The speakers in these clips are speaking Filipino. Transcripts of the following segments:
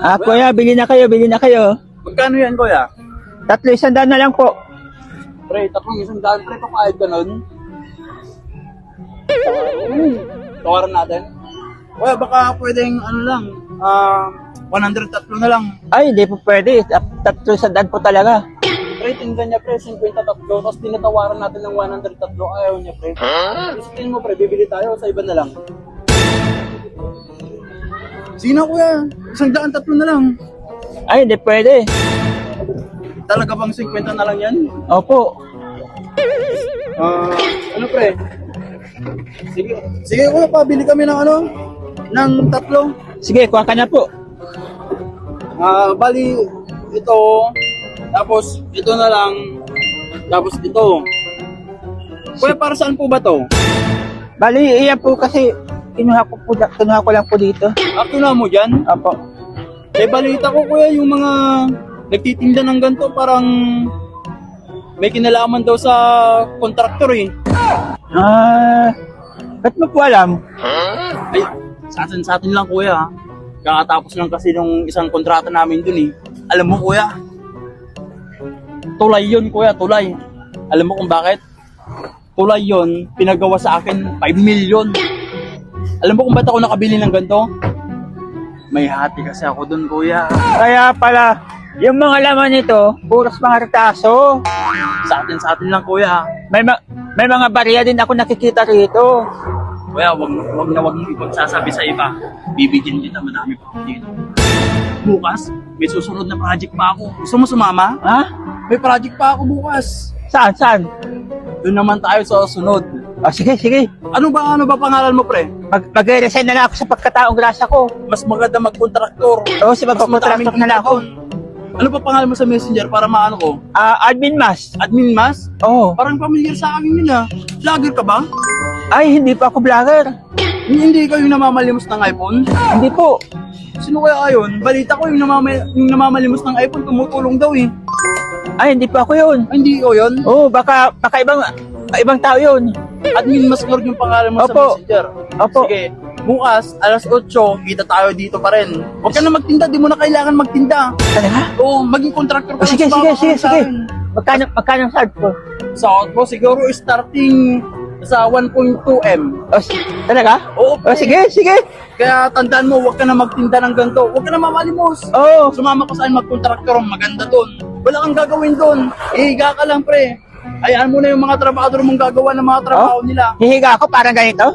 Ah, kuya, bili na kayo, bili na kayo. Magkano yan, kuya? Tatlo isang daan na lang po. Pre, tatlong isang daan, pre, papayag ka nun. Tawaran natin. Kuya, baka pwedeng, ano lang, ah, 100 tatlo na lang. Ay, hindi po pwede. Tat- Tatlo isang daan po talaga. Pre, tingnan niya, pre, 50 tatlo, tapos tinatawaran natin ng 100 tatlo, ayaw niya, pre. Huh? Isipin mo, pre, bibili tayo sa iba na lang. Sino, kuya? Isang daan tatlo na lang. Ay, hindi pwede. Talaga bang 50 na lang yan? Opo. Ah, ano pre? Sige. Sige kuya, pabili kami ng ano? Ng tatlo. Sige, kuha ka na po. Ah, bali ito, tapos ito na lang, tapos ito. Kuya, para saan po ba to? Bali, iyan po kasi kinuha ko, po, kinuha ko lang po dito. Akto na mo dyan? Opo. Eh, balita ko kuya, yung mga nagtitinda ng ganito, parang may kinalaman daw sa kontraktor eh. Ah, ba't mo po alam? Ay, sa atin, sa atin lang kuya. ha. Kakatapos lang kasi nung isang kontrata namin dun eh. Alam mo kuya, tulay yun kuya, tulay. Alam mo kung bakit? Tulay yun, pinagawa sa akin 5 million. Alam mo kung ba't ako nakabili ng ganito? May hati kasi ako dun kuya. Kaya pala, yung mga laman nito, puros mga retaso. Sa atin, sa atin lang kuya. May, ma- may mga barya din ako nakikita rito. Kuya, wag, wag na wag mo ipagsasabi sa iba. Bibigyan kita madami pa dito. Bukas, may susunod na project pa ako. Gusto mo sumama? Ha? May project pa ako bukas. Saan, saan? Doon naman tayo sa sunod. Ah, sige, sige. Ano ba ano ba pangalan mo pre? Mag mag-resign na lang ako sa pagkataong grasa ko. Mas maganda magkontraktor. Oo, si magkontraktor na lang ako. Ano ba pangalan mo sa messenger para maano ko? Ah, admin mas. Admin Mas? Oo. Parang familiar sa akin yun ah. Vlogger ka ba? Ay, hindi pa ako vlogger. Hindi kayo namamalimos ng iPhone? Hindi po. Sino kaya ayon? Balita ko yung, namama yung namamalimos ng iPhone tumutulong daw eh. Ay, hindi pa ako yun. Ay, hindi ko yun. Oo, baka, baka ibang, ibang tao yun. Admin Mas Lord yung pangalan mo Opo. sa messenger. Opo. Sige, bukas, alas 8, kita tayo dito pa rin. Huwag ka na magtinda, di mo na kailangan magtinda. Talaga? Oo, maging contractor ka Oh, sige, sige, sige, sige. Magkano, magkano ang sahod ko? Sa outpo, siguro starting sa 1.2M. O, si- talaga? Oo, O, sige, sige. Kaya tandaan mo, huwag ka na magtinda ng ganito. Huwag ka na mamalimos. Oo. Sumama ka sa akin mag-contractor, maganda doon. Wala kang gagawin doon. Ihiga ka lang, pre. Ayaan mo na yung mga trabahador mong gagawa ng mga trabaho Oh? nila. Hihiga ako parang ganito?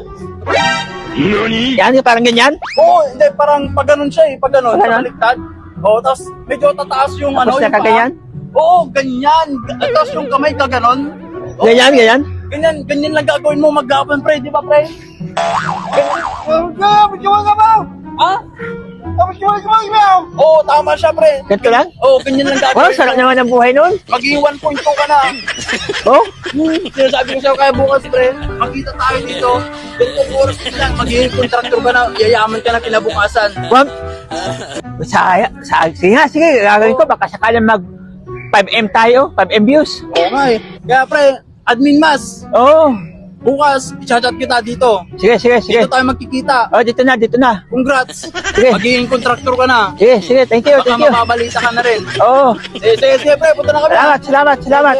Yan, parang ganyan? Oo, hindi, parang pag ganun siya eh, pag ganun, Pag ganun? baliktad. Oo, tapos medyo tataas yung ano, Tapos yung paa. nakaganyan? Oo, ganyan. Tapos yung kamay ka ganon. Oo, Ganyan, ganyan? Ganyan, ganyan lang gagawin mo mag-gapon, pre, di ba, pre? Ganyan, magkiwa ka ba? Ha? Magkiwa ka ba? Oo, tama siya, pre. Ganito lang? Oo, ganyan lang Wow, gagawin sarap naman ang buhay nun. Magiging 1.2 ka na. Oh, Hmm, sinasabi ko sa'yo kaya bukas, pre. Makita tayo dito. Ganito oras din lang, magiging contractor ka na. Yayaman ka na kinabukasan. wag. Sa, sa, sige nga, sige, gagawin ko. Baka sakalang mag 5M tayo, 5M views. Oo nga eh. Kaya, pre, admin mas. Oo. Bukas, i-chat kita dito. Sige, sige, sige. Dito tayo magkikita. Oh, dito na, dito na. Congrats! Sige. Magiging contractor ka na. Sige, sige, thank you, Baka thank you. mababalita ka na rin. Oo. Eh, sige, sige, pre, punta na kami. Salamat, salamat, salamat.